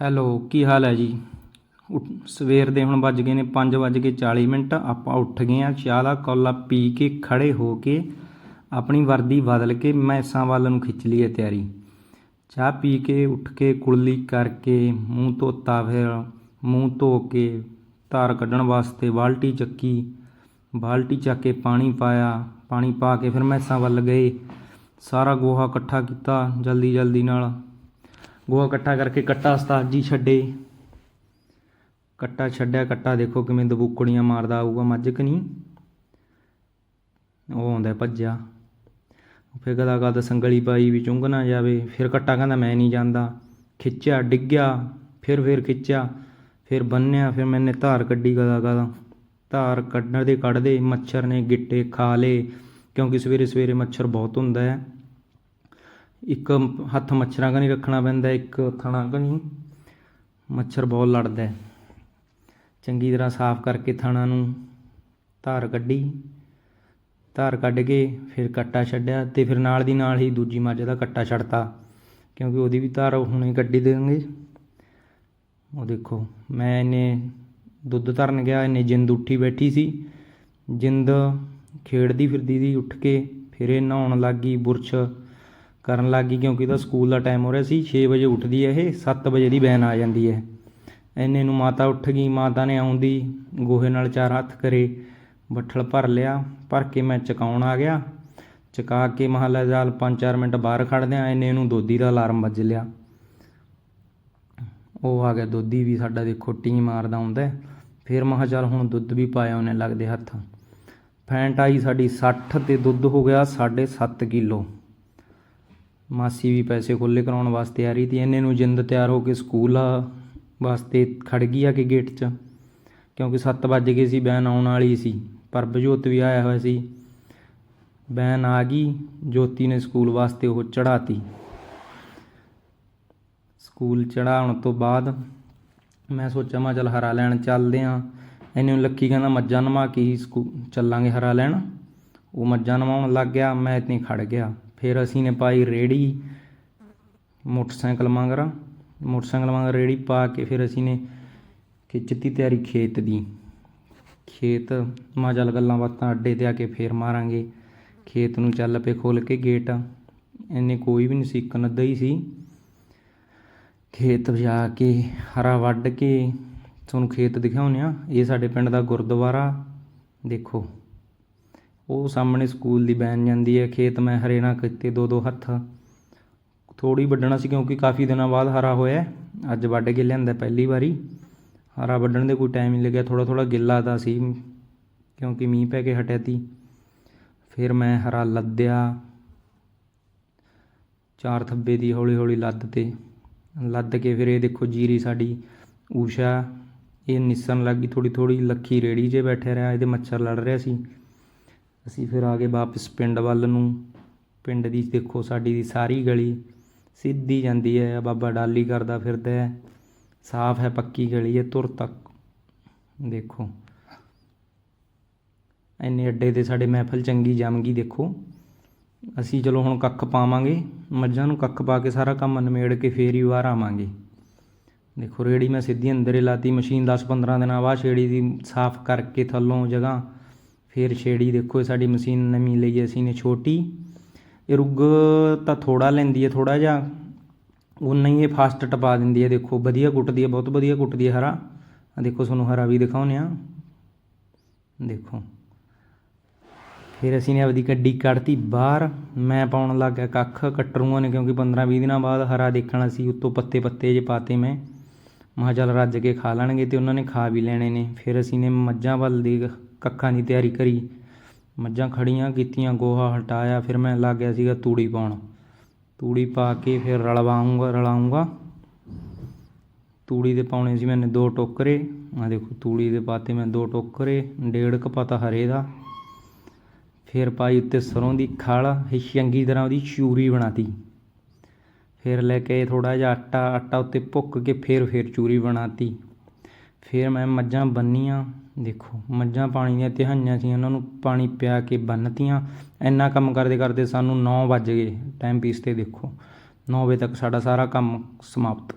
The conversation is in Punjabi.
ਹੈਲੋ, ਕੀ ਹਾਲ ਹੈ ਜੀ? ਉੱਠ- ਸਵੇਰ ਦੇ ਹੁਣ ਵੱਜ ਗਏ ਨੇ 5 ਵੱਜ ਕੇ 40 ਮਿੰਟ। ਆਪਾਂ ਉੱਠ ਗਏ ਆ ਚਾਹ ਦਾ ਕੌਲਾ ਪੀ ਕੇ ਖੜੇ ਹੋ ਕੇ ਆਪਣੀ ਵਰਦੀ ਬਦਲ ਕੇ ਮੈਸਾਂ ਵੱਲ ਨੂੰ ਖਿੱਚ ਲਈ ਹੈ ਤਿਆਰੀ। ਚਾਹ ਪੀ ਕੇ ਉੱਠ ਕੇ ਕੁਰਲੀ ਕਰਕੇ ਮੂੰਹ ਧੋਤਾ ਫਿਰ ਮੂੰਹ ਧੋ ਕੇ ਧਾਰ ਕੱਢਣ ਵਾਸਤੇ ਬਾਲਟੀ ਚੱਕੀ। ਬਾਲਟੀ ਚੱਕ ਕੇ ਪਾਣੀ ਪਾਇਆ, ਪਾਣੀ ਪਾ ਕੇ ਫਿਰ ਮੈਸਾਂ ਵੱਲ ਗਏ। ਸਾਰਾ ਗੋਹਾ ਇਕੱਠਾ ਕੀਤਾ ਜਲਦੀ ਜਲਦੀ ਨਾਲ। ਗੋਹਾ ਇਕੱਠਾ ਕਰਕੇ ਕੱਟਾ ਉਸਤਾਦ ਜੀ ਛੱਡੇ। ਕੱਟਾ ਛੱਡਿਆ, ਕੱਟਾ ਦੇਖੋ ਕਿਵੇਂ ਦਬੂਕੜੀਆਂ ਮਾਰਦਾ ਆਊਗਾ, ਮੱਝ ਕਿ ਨਹੀਂ? ਉਹ ਆਉਂਦਾ ਭੱਜਿਆ। ਫਿਰ ਗਦਾ ਗਦਾ ਸੰਗਲੀ ਪਾਈ ਵੀ ਚੁੰਘ ਨਾ ਜਾਵੇ। ਫਿਰ ਕੱਟਾ ਕਹਿੰਦਾ, ਮੈਂ ਨਹੀਂ ਜਾਂਦਾ। ਖਿੱਚਿਆ, ਡਿੱਗਿਆ, ਫਿਰ ਫਿਰ ਖਿੱਚਿਆ, ਫਿਰ ਬੰਨਿਆ, ਫਿਰ ਮੈਨੇ ਧਾਰ ਕੱਢੀ ਗਦਾ ਗਦਾ ਧਾਰ ਕੱਢਣ ਦੇ, ਕੱਢਦੇ ਮੱਛਰ ਨੇ ਗਿੱਟੇ ਖਾ ਲਏ, ਕਿਉਂਕਿ ਸਵੇਰੇ ਸਵੇਰੇ ਮੱਛਰ ਬਹੁਤ ਹੁੰਦਾ ਹੈ। ਇੱਕ ਹੱਥ ਮੱਛਰਾਂ ਕਨੀ ਰੱਖਣਾ ਪੈਂਦਾ, ਇੱਕ ਥਣਾ ਕਨੀ। ਮੱਛਰ ਬਹੁਤ ਲੜਦਾ ਚੰਗੀ ਤਰ੍ਹਾਂ ਸਾਫ਼ ਕਰਕੇ ਥਣਾ ਨੂੰ ਧਾਰ ਕੱਢੀ। ਧਾਰ ਕੱਢ ਕੇ ਫਿਰ ਕੱਟਾ ਛੱਡਿਆ ਤੇ ਫਿਰ ਨਾਲ ਦੀ ਨਾਲ ਹੀ ਦੂਜੀ ਮੱਝ ਦਾ ਕੱਟਾ ਛੱਡਤਾ, ਕਿਉਂਕਿ ਉਹਦੀ ਵੀ ਧਾਰ ਹੁਣੇ ਕੱਢੀ ਦੇਵਾਂਗੇ ਉਹ ਦੇਖੋ, ਮੈਂ ਇਹਨੇ ਦੁੱਧ ਧਰਨ ਗਿਆ ਇਹਨੇ ਜਿੰਦ ਉੱਠੀ ਬੈਠੀ ਸੀ। ਜਿੰਦ ਖੇਡਦੀ ਫਿਰਦੀ ਦੀ ਉੱਠ ਕੇ ਫਿਰ ਇਹ ਨਹਾਉਣ ਲੱਗ ਗਈ ਬੁਰਸ਼। ਕਰਨ ਲੱਗ ਗਈ ਕਿਉਂਕਿ ਇਹਦਾ ਸਕੂਲ ਦਾ ਟਾਈਮ ਹੋ ਰਿਹਾ ਸੀ 6 ਵਜੇ ਉੱਠਦੀ ਹੈ ਇਹ 7 ਵਜੇ ਦੀ ਵੈਨ ਆ ਜਾਂਦੀ ਹੈ। ਇੰਨੇ ਨੂੰ ਮਾਤਾ ਉੱਠ ਗਈ, ਮਾਤਾ ਨੇ ਆਉਂਦੀ, ਗੋਹੇ ਨਾਲ ਚਾਰ ਹੱਥ ਕਰੇ, ਬੱਠਲ ਭਰ ਲਿਆ, ਭਰ ਕੇ ਮੈਂ ਚਕਾਉਣ ਆ ਗਿਆ। ਚਕਾ ਕੇ ਮਹੱਲਾ ਜਾਲ 5-4 ਮਿੰਟ ਬਾਹਰ ਖੜਦੇ ਆ ਇੰਨੇ ਨੂੰ ਦੋਦੀ ਦਾ ਅਲਾਰਮ ਵੱਜ ਲਿਆ। ਉਹ ਆ ਗਿਆ, ਦੋਦੀ ਵੀ ਸਾਡਾ ਦੇਖੋ ਟੀ ਮਾਰਦਾ ਹੁੰਦਾ ਫਿਰ ਮਹਾ ਚੱਲ ਹੁਣ ਦੁੱਧ ਵੀ ਪਾਇਆ ਉਹਨੇ ਲੱਗਦੇ ਹੱਥ। ਫੈਂਟ ਆਈ ਸਾਡੀ 60 ਤੇ ਦੁੱਧ ਹੋ ਗਿਆ 7.5 ਕਿਲੋ। ਮਾਸੀ ਵੀ ਪੈਸੇ ਖੁੱਲੇ ਕਰਾਉਣ ਵਾਸਤੇ ਆ ਰਹੀ ਤੀ ਇਹਨੇ ਨੂੰ ਜਿੰਦ ਤਿਆਰ ਹੋ ਕੇ ਸਕੂਲ ਆ ਵਾਸਤੇ ਖੜ ਗਈ ਆ ਕਿ ਗੇਟ 'ਚ। ਕਿਉਂਕਿ 7 ਵੱਜ ਗਏ ਸੀ, ਬੈਨ ਆਉਣ ਵਾਲੀ ਸੀ। ਪਰਬਜੋਤ ਵੀ ਆਇਆ ਹੋਇਆ ਸੀ। ਬੈਨ ਆ ਗਈ, ਜੋਤੀ ਨੇ ਸਕੂਲ ਵਾਸਤੇ ਉਹ ਚੜਾਤੀ ਸਕੂਲ ਚੜਾਉਣ ਤੋਂ ਬਾਅਦ ਮੈਂ ਸੋਚਿਆ, ਮੈਂ ਚੱਲ ਹਰਾ ਲੈਣ ਚੱਲਦੇ ਆਂ। ਇਹਨੂੰ ਲੱਕੀ ਕਹਿੰਦਾ, ਮੱਝਾਂ ਨਵਾ ਕੇ ਸਕੂ, ਚੱਲਾਂਗੇ ਹਰਾ ਲੈਣ। ਉਹ ਮੱਝਾਂ ਨਵਾਉਣ ਲੱਗ ਗਿਆ, ਮੈਂ ਇੱਥੇ ਖੜ ਗਿਆ। ਫਿਰ ਅਸੀਂ ਨੇ ਪਾਈ ਰੇੜੀ, ਮੋਟਰਸਾਈਕਲ ਮੰਗਰਾ ਮੋਟਰਸਾਈਕਲ ਮੰਗ ਰੇੜੀ ਪਾ ਕੇ ਫਿਰ ਅਸੀਂ ਨੇ ਖਿੱਚਤੀ ਤਿਆਰੀ ਖੇਤ ਦੀ। ਖੇਤ ਮਾ ਚੱਲ ਗੱਲਾਂ ਬਾਤਾਂ ਅੱਡੇ ਤੇ ਆ ਕੇ ਫੇਰ ਮਾਰਾਂਗੇ। ਖੇਤ ਨੂੰ ਚੱਲ ਪਏ ਖੋਲ ਕੇ ਗੇਟ। ਇੰਨੇ ਕੋਈ ਵੀ ਨਹੀਂ ਸੀ, ਇੱਕ ਨੱਦਾ ਹੀ ਸੀ। ਖੇਤ ਵਜਾ ਕੇ ਹਰਾ ਵੱਢ ਕੇ ਤੁਹਾਨੂੰ ਖੇਤ ਦਿਖਾਉਂਦੇ ਆ ਇਹ ਸਾਡੇ ਪਿੰਡ ਦਾ ਗੁਰਦੁਆਰਾ। ਦੇਖੋ। ਉਹ ਸਾਹਮਣੇ ਸਕੂਲ ਦੀ ਬੈਨ ਜਾਂਦੀ ਹੈ, ਖੇਤ ਮੈਂ ਹਰੇ ਨਾ ਕੀਤੇ ਦੋ ਦੋ ਹੱਥ। ਥੋੜੀ ਵੱਢਣਾ ਸੀ ਕਿਉਂਕਿ ਕਾਫੀ ਦਿਨਾਂ ਬਾਅਦ ਹਰਾ ਹੋਇਆ ਅੱਜ ਵੱਢ ਕੇ ਲਿਆਂਦਾ ਪਹਿਲੀ ਵਾਰੀ। ਹਰਾ ਵੱਢਣ ਦੇ ਕੋਈ ਟਾਈਮ ਨਹੀਂ ਲੱਗਿਆ ਥੋੜਾ ਥੋੜਾ ਗਿੱਲਾ ਤਾਂ ਸੀ, ਕਿਉਂਕਿ ਮੀਂਹ ਪੈ ਕੇ ਹਟਿਆ ਤੀ। ਫਿਰ ਮੈਂ ਹਰਾ ਲੱਦਿਆ, ਚਾਰ ਥੱਬੇ ਦੀ ਹੌਲੀ ਹੌਲੀ ਲੱਦ ਤੇ। ਲੱਦ ਕੇ ਫਿਰ ਇਹ ਦੇਖੋ ਜੀਰੀ ਸਾਡੀ ਊਸ਼ਾ, ਇਹ ਨਿਸਣ ਲੱਗੀ ਥੋੜੀ ਥੋੜੀ ਲੱਖੀ ਰੇੜੀ 'ਤੇ ਬੈਠੇ ਰਿਹਾ, ਇਹਦੇ ਮੱਛਰ ਲੜ ਰਿਹਾ ਸੀ। ਅਸੀਂ ਫਿਰ ਆ ਗਏ ਵਾਪਸ ਪਿੰਡ ਵੱਲ ਨੂੰ, ਪਿੰਡ ਦੀ ਦੇਖੋ ਸਾਡੀ ਦੀ ਸਾਰੀ ਗਲੀ, ਸਿੱਧੀ ਜਾਂਦੀ ਹੈ, ਬਾਬਾ ਡਾਲੀ ਕਰਦਾ ਫਿਰਦਾ ਹੈ, ਸਾਫ਼ ਹੈ ਪੱਕੀ ਗਲੀ ਹੈ, ਤੁਰ ਤੱਕ। ਦੇਖੋ। ਇੰਨੇ ਅੱਡੇ ਤੇ ਸਾਡੇ ਮਹਿਫਲ ਚੰਗੀ ਜੰਮ ਗਈ ਦੇਖੋ। ਅਸੀਂ ਚਲੋ ਹੁਣ ਕੱਖ ਪਾਵਾਂਗੇ, ਮੱਝਾਂ ਨੂੰ ਕੱਖ ਪਾ ਕੇ ਸਾਰਾ ਕੰਮ ਨਿਮੇੜ ਕੇ ਫੇਰ ਹੀ ਬਾਹਰ ਆਵਾਂਗੇ। ਦੇਖੋ ਰੇੜੀ ਮੈਂ ਸਿੱਧੀ ਅੰਦਰ ਹੀ ਲਾਤੀ, ਮਸ਼ੀਨ 10-15 ਦਿਨਾਂ ਬਾਅਦ ਛੇੜੀ ਦੀ ਸਾਫ਼ ਕਰਕੇ ਥੱਲੋਂ ਜਗ੍ਹਾ ਫਿਰ ਛੇੜੀ ਦੇਖੋ ਸਾਡੀ ਮਸ਼ੀਨ ਨਵੀਂ ਲਈ ਹੈ, ਅਸੀਂ ਨੇ ਛੋਟੀ। ਇਹ ਰੁੱਗ ਤਾਂ ਥੋੜਾ ਲੈਂਦੀ ਹੈ ਥੋੜਾ ਜਿਹਾ। ਉਹ ਨਹੀਂ ਇਹ ਫਾਸਟ ਟਪਾ ਦਿੰਦੀ ਹੈ, ਦੇਖੋ, ਵਧੀਆ ਕੁੱਟਦੀ ਹੈ, ਬਹੁਤ ਵਧੀਆ ਕੁੱਟਦੀ ਹੈ ਹਰਾ। ਦੇਖੋ, ਤੁਹਾਨੂੰ ਹਰਾ ਵੀ ਦਿਖਾਉਂਦੇ ਆ ਦੇਖੋ। ਫਿਰ ਅਸੀਂ ਨੇ ਆਪਦੀ ਗੱਡੀ ਕੱਢਤੀ ਬਾਹਰ। ਮੈਂ ਪਾਉਣ ਲੱਗ ਗਿਆ ਕੱਖ, ਕਟਰੂਆਂ ਨੇ, ਕਿਉਂਕਿ 15-20 ਦਿਨਾਂ ਬਾਅਦ ਹਰਾ ਦੇਖਣਾ ਸੀ, ਉੱਤੋਂ ਪੱਤੇ ਪੱਤੇ ਜੇ ਪਾਤੇ ਮੈਂ। ਮਹਾ ਚੱਲ ਰੱਜ ਕੇ ਖਾ ਲੈਣਗੇ ਤੇ ਉਹਨਾਂ ਨੇ ਖਾ ਵੀ ਲੈਣੇ ਨੇ। ਫਿਰ ਅਸੀਂ ਨੇ ਮੱਝਾਂ ਵੱਲ ਦੀ ਕੱਖਾਂ ਦੀ ਤਿਆਰੀ ਕਰੀ। ਮੱਝਾਂ ਖੜੀਆਂ ਕੀਤੀਆਂ, ਗੋਹਾ ਹਟਾਇਆ, ਫਿਰ ਮੈਂ ਲੱਗ ਗਿਆ ਸੀਗਾ ਤੂੜੀ ਪਾਉਣ। ਤੂੜੀ ਪਾ ਕੇ ਫਿਰ ਰਲਵਾਉਂਗਾ, ਰਲਾਉਂਗਾ। ਤੂੜੀ ਦੇ ਪਾਉਣੇ ਸੀ ਮੈਨੇ ਦੋ ਟੋਕਰੇ। ਆ ਦੇਖੋ, ਤੂੜੀ ਦੇ ਪਾਤੇ ਮੈਂ ਦੋ ਟੋਕਰੇ, ਡੇਢ ਕੁ ਪਤਾ ਹਰੇ ਦਾ। ਫਿਰ ਪਾਈ ਉੱਤੇ ਸਰੋਂ ਦੀ ਖਲ, ਇਹ ਚੰਗੀ ਤਰ੍ਹਾਂ ਉਹਦੀ ਚੂਰੀ ਬਣਾਤੀ। ਫਿਰ ਲੈ ਕੇ ਥੋੜਾ ਜਿਹਾ ਆਟਾ ਆਟਾ ਉੱਤੇ ਭੁੱਕ ਕੇ ਫਿਰ ਫਿਰ ਚੂਰੀ ਬਣਾਤੀ। ਫਿਰ ਮੈਂ ਮੱਝਾਂ ਬੰਨੀਆਂ। ਦੇਖੋ, ਮੱਝਾਂ ਪਾਣੀ ਦੀਆਂ ਤਿਹਾਈਆਂ ਸੀ, ਉਹਨਾਂ ਨੂੰ ਪਾਣੀ ਪਿਆ ਕੇ ਬੰਨਤੀਆਂ। ਇੰਨਾ ਕੰਮ ਕਰਦੇ ਕਰਦੇ ਸਾਨੂੰ 9 ਵੱਜ ਗਏ ਟਾਈਮ ਪੀਸ ਤੇ ਦੇਖੋ। 9 ਵਜੇ ਤੱਕ ਸਾਡਾ ਸਾਰਾ ਕੰਮ ਸਮਾਪਤ।